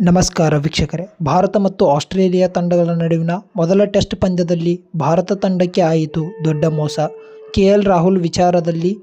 ನಮಸ್ಕಾರ ವೀಕ್ಷಕರೇ. ಭಾರತ ಮತ್ತು ಆಸ್ಟ್ರೇಲಿಯಾ ತಂಡಗಳ ನಡುವಿನ ಮೊದಲ ಟೆಸ್ಟ್ ಪಂದ್ಯದಲ್ಲಿ ಭಾರತ ತಂಡಕ್ಕೆ ಆಯಿತು ದೊಡ್ಡ ಮೋಸ. ಕೆ. ಎಲ್. ರಾಹುಲ್ ವಿಚಾರದಲ್ಲಿ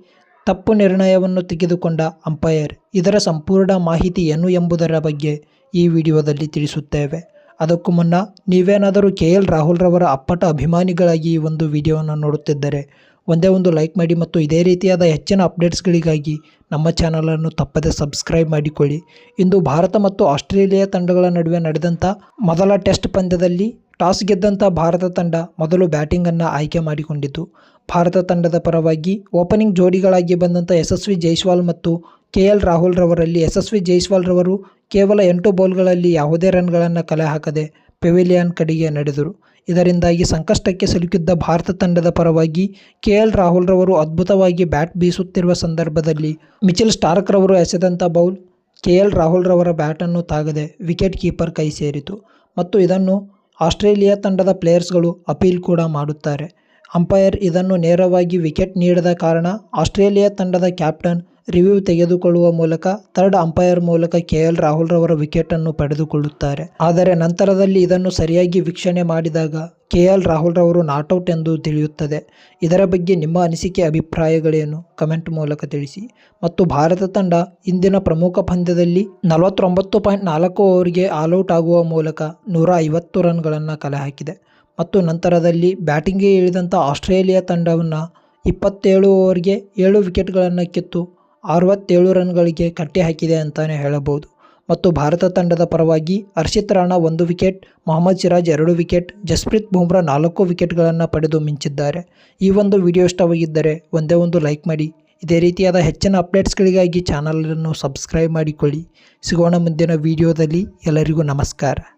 ತಪ್ಪು ನಿರ್ಣಯವನ್ನು ತೆಗೆದುಕೊಂಡ ಅಂಪೈರ್. ಇದರ ಸಂಪೂರ್ಣ ಮಾಹಿತಿ ಏನು ಎಂಬುದರ ಬಗ್ಗೆ ಈ ವಿಡಿಯೋದಲ್ಲಿ ತಿಳಿಸುತ್ತೇವೆ. ಅದಕ್ಕೂ ಮುನ್ನ ನೀವೇನಾದರೂ ಕೆ. ಎಲ್. ರಾಹುಲ್ರವರ ಅಪ್ಪಟ ಅಭಿಮಾನಿಗಳಾಗಿ ಈ ಒಂದು ವಿಡಿಯೋವನ್ನು ನೋಡುತ್ತಿದ್ದರೆ ಒಂದೇ ಒಂದು ಲೈಕ್ ಮಾಡಿ ಮತ್ತು ಇದೇ ರೀತಿಯಾದ ಹೆಚ್ಚಿನ ಅಪ್ಡೇಟ್ಸ್ಗಳಿಗಾಗಿ ನಮ್ಮ ಚಾನಲನ್ನು ತಪ್ಪದೆ ಸಬ್ಸ್ಕ್ರೈಬ್ ಮಾಡಿಕೊಳ್ಳಿ. ಇಂದು ಭಾರತ ಮತ್ತು ಆಸ್ಟ್ರೇಲಿಯಾ ತಂಡಗಳ ನಡುವೆ ನಡೆದಂಥ ಮೊದಲ ಟೆಸ್ಟ್ ಪಂದ್ಯದಲ್ಲಿ ಟಾಸ್ ಗೆದ್ದಂಥ ಭಾರತ ತಂಡ ಮೊದಲು ಬ್ಯಾಟಿಂಗನ್ನು ಆಯ್ಕೆ ಮಾಡಿಕೊಂಡಿತು. ಭಾರತ ತಂಡದ ಪರವಾಗಿ ಓಪನಿಂಗ್ ಜೋಡಿಗಳಾಗಿ ಬಂದಂಥ ಯಶಸ್ವಿ ಜೈಸ್ವಾಲ್ ಮತ್ತು ಕೆ ಎಲ್ ರಾಹುಲ್ ರವರಲ್ಲಿ ಯಶಸ್ವಿ ಜೈಸ್ವಾಲ್ ರವರು ಕೇವಲ ಎಂಟು ಬೌಲ್ಗಳಲ್ಲಿ ಯಾವುದೇ ರನ್ಗಳನ್ನು ಕಲೆ ಹಾಕದೆ ಪೆವಿಲಿಯನ್ ಕಡೆಗೆ ನಡೆದರು. ಇದರಿಂದಾಗಿ ಸಂಕಷ್ಟಕ್ಕೆ ಸಿಲುಕಿದ್ದ ಭಾರತ ತಂಡದ ಪರವಾಗಿ ಕೆ ಎಲ್ ರಾಹುಲ್ ರವರು ಅದ್ಭುತವಾಗಿ ಬ್ಯಾಟ್ ಬೀಸುತ್ತಿರುವ ಸಂದರ್ಭದಲ್ಲಿ ಮಿಚೆಲ್ ಸ್ಟಾರ್ಕ್ರವರು ಎಸೆದಂಥ ಬೌಲ್ ಕೆ ಎಲ್ ರಾಹುಲ್ ರವರ ಬ್ಯಾಟನ್ನು ತಾಗದೆ ವಿಕೆಟ್ ಕೀಪರ್ ಕೈ ಸೇರಿತು. ಮತ್ತು ಇದನ್ನು ಆಸ್ಟ್ರೇಲಿಯಾ ತಂಡದ ಪ್ಲೇಯರ್ಸ್ಗಳು ಅಪೀಲ್ ಕೂಡ ಮಾಡುತ್ತಾರೆ. ಅಂಪೈರ್ ಇದನ್ನು ನೇರವಾಗಿ ವಿಕೆಟ್ ನೀಡದ ಕಾರಣ ಆಸ್ಟ್ರೇಲಿಯಾ ತಂಡದ ಕ್ಯಾಪ್ಟನ್ ರಿವ್ಯೂ ತೆಗೆದುಕೊಳ್ಳುವ ಮೂಲಕ ಥರ್ಡ್ ಅಂಪೈರ್ ಮೂಲಕ ಕೆ ಎಲ್ ರಾಹುಲ್ ರವರ ವಿಕೆಟನ್ನು ಪಡೆದುಕೊಳ್ಳುತ್ತಾರೆ. ಆದರೆ ನಂತರದಲ್ಲಿ ಇದನ್ನು ಸರಿಯಾಗಿ ವೀಕ್ಷಣೆ ಮಾಡಿದಾಗ ಕೆ ಎಲ್ ರಾಹುಲ್ ರವರು ನಾಟ್ಔಟ್ ಎಂದು ತಿಳಿಯುತ್ತದೆ. ಇದರ ಬಗ್ಗೆ ನಿಮ್ಮ ಅನಿಸಿಕೆ, ಅಭಿಪ್ರಾಯಗಳೇನು? ಕಮೆಂಟ್ ಮೂಲಕ ತಿಳಿಸಿ. ಮತ್ತು ಭಾರತ ತಂಡ ಇಂದಿನ ಪ್ರಮುಖ ಪಂದ್ಯದಲ್ಲಿ ನಲವತ್ತೊಂಬತ್ತು ಪಾಯಿಂಟ್ ನಾಲ್ಕು ಓವರ್ಗೆ ಆಲ್ಔಟ್ ಆಗುವ ಮೂಲಕ ನೂರ ಐವತ್ತು ರನ್ಗಳನ್ನು ಕಲೆ ಹಾಕಿದೆ. ಮತ್ತು ನಂತರದಲ್ಲಿ ಬ್ಯಾಟಿಂಗ್ಗೆ ಇಳಿದಂಥ ಆಸ್ಟ್ರೇಲಿಯಾ ತಂಡವನ್ನು ಇಪ್ಪತ್ತೇಳು ಓವರ್ಗೆ ಏಳು ವಿಕೆಟ್ಗಳನ್ನು ಕಿತ್ತು ಅರವತ್ತೇಳು ರನ್ಗಳಿಗೆ ಕಟ್ಟಿ ಹಾಕಿದೆ ಅಂತಲೇ ಹೇಳಬಹುದು. ಮತ್ತು ಭಾರತ ತಂಡದ ಪರವಾಗಿ ಹರ್ಷಿತ್ ರಾಣಾ ಒಂದು ವಿಕೆಟ್, ಮೊಹಮ್ಮದ್ ಸಿರಾಜ್ ಎರಡು ವಿಕೆಟ್, ಜಸ್ಪ್ರೀತ್ ಬುಮ್ರಾ ನಾಲ್ಕು ವಿಕೆಟ್ಗಳನ್ನು ಪಡೆದು ಮಿಂಚಿದ್ದಾರೆ. ಈ ಒಂದು ವಿಡಿಯೋ ಇಷ್ಟವಾಗಿದ್ದರೆ ಒಂದೇ ಒಂದು ಲೈಕ್ ಮಾಡಿ. ಇದೇ ರೀತಿಯಾದ ಹೆಚ್ಚಿನ ಅಪ್ಡೇಟ್ಸ್ಗಳಿಗಾಗಿ ಚಾನಲನ್ನು ಸಬ್ಸ್ಕ್ರೈಬ್ ಮಾಡಿಕೊಳ್ಳಿ. ಸಿಗೋಣ ಮುಂದಿನ ವಿಡಿಯೋದಲ್ಲಿ ಎಲ್ಲರಿಗೂ ನಮಸ್ಕಾರ.